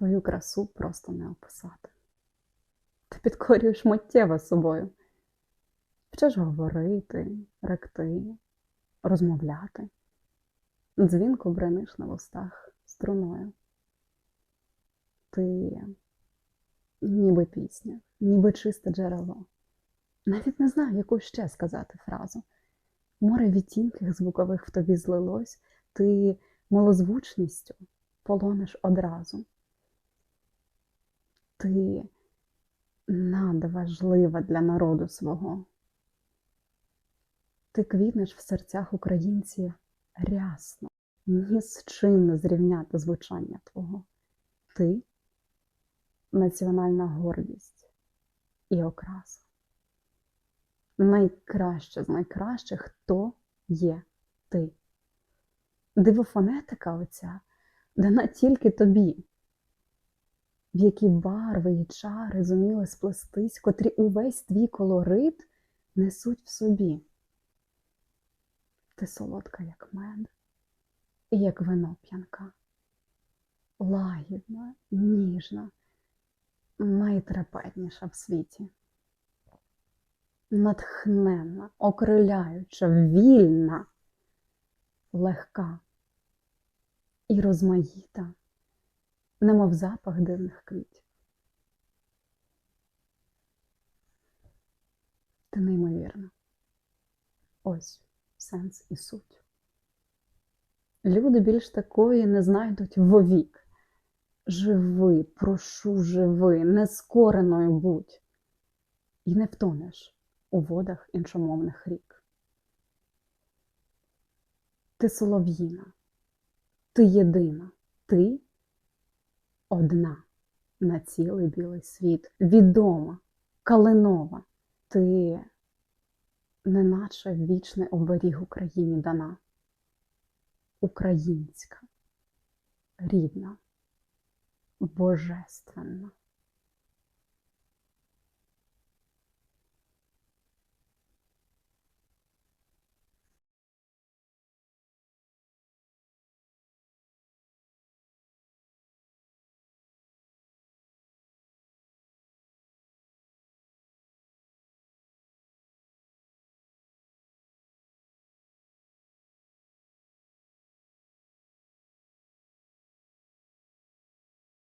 Твою красу просто не описати. Ти підкорюєш миттєво собою. Вчиш говорити, ректи, розмовляти. Дзвінко брениш на вустах струною. Ти ніби пісня, ніби чисте джерело. Навіть не знаю, яку ще сказати фразу. Море відтінків звукових в тобі злилось, ти милозвучністю полониш одразу. Ти надважлива для народу свого. Ти квітнеш в серцях українців рясно, ні з чим не зрівняти звучання твого. Ти національна гордість і окраса. Найкраще з найкращих, хто є ти. Дивофонетика оця дана тільки тобі, в які барви і чари зуміли сплестись, котрі увесь твій колорит несуть в собі. Ти солодка, як мед, і як вино п'янка, лагідна, ніжна, найтрепетніша в світі, натхненна, окриляюча, вільна, легка і розмаїта, немов запах дивних квітів. Ти неймовірна. Ось сенс і суть. Люди більш такої не знайдуть вовік. Живи, прошу, живи, нескореною будь, і не втонеш у водах іншомовних рік. Ти солов'їна, ти єдина, ти одна на цілий білий світ, відома, калинова, ти неначе вічний оберіг Україні дана, українська, рідна, божественна.